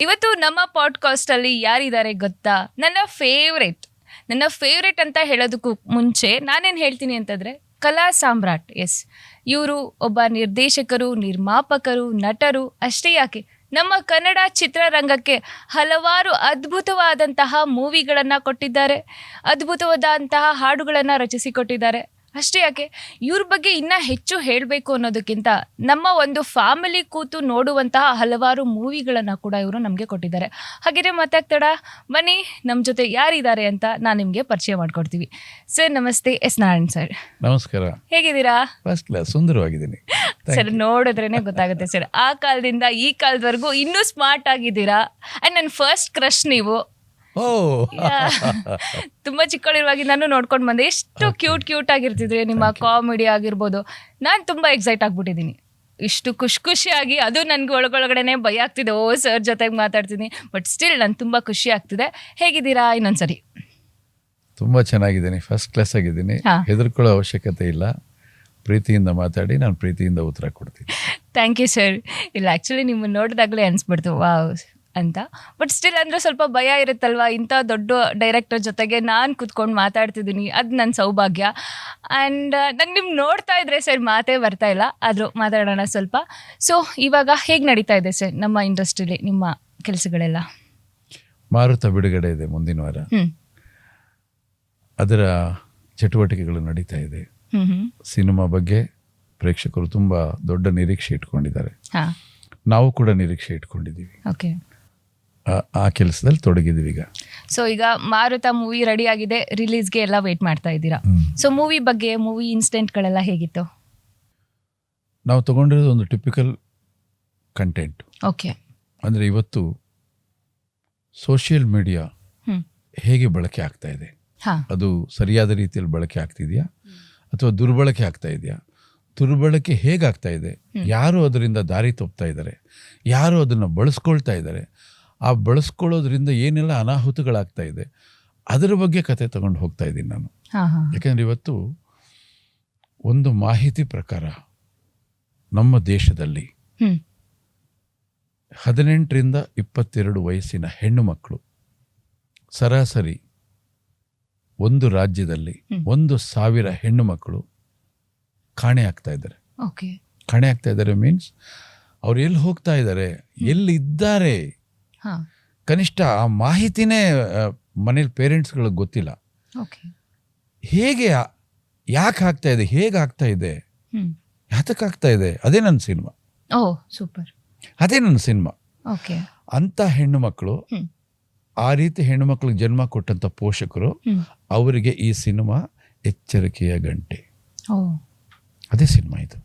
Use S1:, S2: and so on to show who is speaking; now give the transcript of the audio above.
S1: ಇವತ್ತು ನಮ್ಮ ಪಾಡ್ಕಾಸ್ಟ್ ಅಲ್ಲಿ ಯಾರಿದ್ದಾರೆ ಗೊತ್ತಾ? ನನ್ನ ಫೇವ್ರೆಟ್ ನನ್ನ ಫೇವ್ರೆಟ್ ಅಂತ ಹೇಳೋದಕ್ಕೂ ಮುಂಚೆ ನಾನೇನು ಹೇಳ್ತೀನಿ ಅಂತಂದ್ರೆ, ಕಲಾ ಸಾಮ್ರಾಟ್ ಎಸ್ ಇವರು ಒಬ್ಬ ನಿರ್ದೇಶಕರು, ನಿರ್ಮಾಪಕರು, ನಟರು, ಅಷ್ಟೇ ಯಾಕೆ? ನಮ್ಮ ಕನ್ನಡ ಚಿತ್ರರಂಗಕ್ಕೆ ಹಲವಾರು ಅದ್ಭುತವಾದಂತಹ ಮೂವಿಗಳನ್ನು ಕೊಟ್ಟಿದ್ದಾರೆ, ಅದ್ಭುತವಾದಂತಹ ಹಾಡುಗಳನ್ನು ರಚಿಸಿಕೊಟ್ಟಿದ್ದಾರೆ ಅಷ್ಟೇ ಯಾಕೆ? ಇವ್ರ ಬಗ್ಗೆ ಇನ್ನ ಹೆಚ್ಚು ಹೇಳಬೇಕು ಅನ್ನೋದಕ್ಕಿಂತ ನಮ್ಮ ಒಂದು ಫ್ಯಾಮಿಲಿ ಕೂತು ನೋಡುವಂತಹ ಹಲವಾರು ಮೂವಿಗಳನ್ನು ಕೂಡ ಇವರು ನಮಗೆ ಕೊಟ್ಟಿದ್ದಾರೆ. ಹಾಗಿದ್ರೆ ಮಾತಾಡ್ತಾಡ ಬನ್ನಿ ನಮ್ಮ ಜೊತೆ ಯಾರಿದ್ದಾರೆ ಅಂತ ನಾನು ನಿಮಗೆ ಪರಿಚಯ ಮಾಡ್ಕೊಡ್ತೀವಿ. ಸರ್ ನಮಸ್ತೆ. S Narayan sir.
S2: ನಮಸ್ಕಾರ.
S1: ಹೇಗಿದ್ದೀರಾ?
S2: ಫಸ್ಟ್ ಕ್ಲಾಸ್ ಸುಂದರವಾಗಿದ್ದೀನಿ.
S1: ಸರ್ ನೋಡಿದ್ರೇನೆ ಗೊತ್ತಾಗುತ್ತೆ ಸರ್. ಆ ಕಾಲದಿಂದ ಈ ಕಾಲದವರೆಗೂ ಇನ್ನೂ ಸ್ಮಾರ್ಟ್ ಆಗಿದ್ದೀರಾ? ಆ್ಯಂಡ್ ನನ್ನ ಫಸ್ಟ್ ಕ್ರಶ್ ನೀವು? ತುಂಬಾ ಚಿಕ್ಕವಳಿರುವಾಗಿ ನಾನು ನೋಡ್ಕೊಂಡು ಬಂದೆ. ಎಷ್ಟು ಕ್ಯೂಟ್ ಕ್ಯೂಟ್ ಆಗಿರ್ತಿದ್ರಿ ನಿಮ್ಮ ಕಾಮಿಡಿ ಆಗಿರ್ಬೋದು. ನಾನು ತುಂಬಾ ಎಕ್ಸೈಟ್ ಆಗ್ಬಿಟ್ಟಿದ್ದೀನಿ. ಇಷ್ಟು ಖುಷಿ ಖುಷಿಯಾಗಿ ಅದು ನನಗೆ ಒಳಗೊಳಗಡೆನೆ ಭಯ ಆಗ್ತಿದೆ. ಓ ಸರ್ ಜೊತೆಗೆ ಮಾತಾಡ್ತೀನಿ. ಬಟ್ ಸ್ಟಿಲ್ ನಾನು ತುಂಬ ಖುಷಿ ಆಗ್ತಿದೆ. ಹೇಗಿದ್ದೀರಾ ಇನ್ನೊಂದ್ಸರಿ?
S2: ತುಂಬಾ ಚೆನ್ನಾಗಿದ್ದೀನಿ. ಫಸ್ಟ್ ಕ್ಲಾಸ್ ಆಗಿದ್ದೀನಿ. ಹೆದರ್ಕೊಳ್ಳೋ ಅವಶ್ಯಕತೆ ಇಲ್ಲ. ಪ್ರೀತಿಯಿಂದ ಮಾತಾಡಿ ನಾನು ಪ್ರೀತಿಯಿಂದ ಉತ್ತರ ಕೊಡ್ತೀನಿ.
S1: ಥ್ಯಾಂಕ್ ಯು ಸರ್ ಇಲ್ಲ ಆ್ಯಕ್ಚುಲಿ ನಿಮ್ಮನ್ನು ನೋಡಿದಾಗಲೇ ಅನಿಸ್ಬಿಡ್ತು. ವಾವ್ ಅಂತ. ಬಟ್ ಸ್ಟಿಲ್ ಅಂದರೆ ಸ್ವಲ್ಪ ಭಯ ಇರುತ್ತಲ್ವಾ? ಇಂಥ ದೊಡ್ಡ ಡೈರೆಕ್ಟರ್ ಜೊತೆಗೆ ನಾನು ಕುತ್ಕೊಂಡು ಮಾತಾಡ್ತಿದ್ದೀನಿ. ಅದು ನನ್ನ ಸೌಭಾಗ್ಯ. ಆ್ಯಂಡ್ ನಂಗೆ ನಿಮ್ಗೆ ನೋಡ್ತಾ ಇದ್ರೆ ಸರ್ ಮಾತೇ ಬರ್ತಾ ಇಲ್ಲ. ಆದರೂ ಮಾತಾಡೋಣ ಸ್ವಲ್ಪ. ಸೊ ಇವಾಗ ಹೇಗೆ ನಡೀತಾ ಇದೆ ಸರ್ ನಮ್ಮ ಇಂಡಸ್ಟ್ರಿಲಿ ನಿಮ್ಮ ಕೆಲಸಗಳೆಲ್ಲ?
S2: ಮಾರುತ ಬಿಡುಗಡೆ ಇದೆ ಮುಂದಿನ ವಾರ. ಅದರ ಚಟುವಟಿಕೆಗಳು ನಡೀತಾ ಇದೆ. ಸಿನಿಮಾ ಬಗ್ಗೆ ಪ್ರೇಕ್ಷಕರು ತುಂಬ ದೊಡ್ಡ ನಿರೀಕ್ಷೆ ಇಟ್ಕೊಂಡಿದ್ದಾರೆ. ನಾವು ಕೂಡ ನಿರೀಕ್ಷೆ ಇಟ್ಕೊಂಡಿದ್ದೀವಿ.
S1: ಓಕೆ
S2: ಆ- ಕೆಲಸದಲ್ಲಿ ತೊಡಗಿದ್ದೀವಿ ಈಗ.
S1: ಸೊ ಈಗ ಮಾರುತ ಮೂವಿ ರೆಡಿ ಆಗಿದೆ ರಿಲೀಸ್ಗೆ ಎಲ್ಲ ವೇಟ್ ಮಾಡ್ತಾ ಇದ್ದೀರಾ? ಸೊ ಮೂವಿ ಬಗ್ಗೆ ಮೂವಿ ಇನ್ಸಿಡೆಂಟ್ಗಳೆಲ್ಲ ಹೇಗಿತ್ತು?
S2: ನಾವು ತಗೊಂಡಿರೋದು ಒಂದು ಟಿಪಿಕಲ್ ಕಂಟೆಂಟ್
S1: ಓಕೆ
S2: ಅಂದರೆ ಇವತ್ತು ಸೋಷಿಯಲ್ ಮೀಡಿಯಾ ಹೇಗೆ ಬಳಕೆ ಆಗ್ತಾ ಇದೆ?
S1: ಹಾಂ.
S2: ಅದು ಸರಿಯಾದ ರೀತಿಯಲ್ಲಿ ಬಳಕೆ ಆಗ್ತಿದೆಯಾ? ಅಥವಾ ದುರ್ಬಳಕೆ ಆಗ್ತಾ ಇದೆಯಾ? ದುರ್ಬಳಕೆ ಹೇಗಾಗ್ತಾ ಇದೆ? ಯಾರು ಅದರಿಂದ ದಾರಿ ತಪ್ಪುತ್ತಾ ಇದ್ದಾರೆ? ಯಾರು ಅದನ್ನು ಬಳಸ್ಕೊಳ್ತಾ ಇದ್ದಾರೆ? ಆ ಬಳಸ್ಕೊಳ್ಳೋದ್ರಿಂದ ಏನೆಲ್ಲ ಅನಾಹುತಗಳಾಗ್ತಾ ಇದೆ ಅದರ ಬಗ್ಗೆ ಕತೆ ತಗೊಂಡು ಹೋಗ್ತಾ ಇದ್ದೀನಿ ನಾನು. ಯಾಕೆಂದ್ರೆ ಇವತ್ತು ಒಂದು ಮಾಹಿತಿ ಪ್ರಕಾರ ನಮ್ಮ ದೇಶದಲ್ಲಿ ಹದಿನೆಂಟರಿಂದ ಇಪ್ಪತ್ತೆರಡು ವಯಸ್ಸಿನ ಹೆಣ್ಣು ಮಕ್ಕಳು ಸರಾಸರಿ ಒಂದು ರಾಜ್ಯದಲ್ಲಿ. ಒಂದು ಸಾವಿರ ಹೆಣ್ಣು ಮಕ್ಕಳು ಕಾಣೆ ಆಗ್ತಾ ಇದ್ದಾರೆ. ಕಾಣೆ ಆಗ್ತಾ ಇದ್ದಾರೆ ಮೀನ್ಸ್ ಅವ್ರು ಎಲ್ಲಿ ಹೋಗ್ತಾ ಇದ್ದಾರೆ ಎಲ್ಲಿದ್ದಾರೆ ಕನಿಷ್ಠ ಆ ಮಾಹಿತಿನೇ ಮನೇಲಿ ಪೇರೆಂಟ್ಸ್ಗಳಿಗೆ ಗೊತ್ತಿಲ್ಲ. ಹೇಗೆ ಯಾಕೆ ಆಗ್ತಾ ಇದೆ ಹೇಗೆ ಆಗ್ತಾ ಇದೆ? ಯಾತಕ್ಕೆ ಆಗ್ತಾ ಇದೆ? ಅದೇ ನನ್ನ ಸಿನಿಮಾ.
S1: ಓ ಸೂಪರ್.
S2: ಅದೇ ನನ್ನ ಸಿನಿಮಾ.
S1: ಓಕೆ.
S2: ಅಂಥ ಹೆಣ್ಣು ಮಕ್ಕಳು ಆ ರೀತಿ ಹೆಣ್ಣು ಮಕ್ಕಳಿಗೆ ಜನ್ಮ ಕೊಟ್ಟಂತ ಪೋಷಕರು ಅವರಿಗೆ ಈ ಸಿನಿಮಾ ಎಚ್ಚರಿಕೆಯ ಗಂಟೆ. ಅದೇ ಸಿನಿಮಾ ಇದು.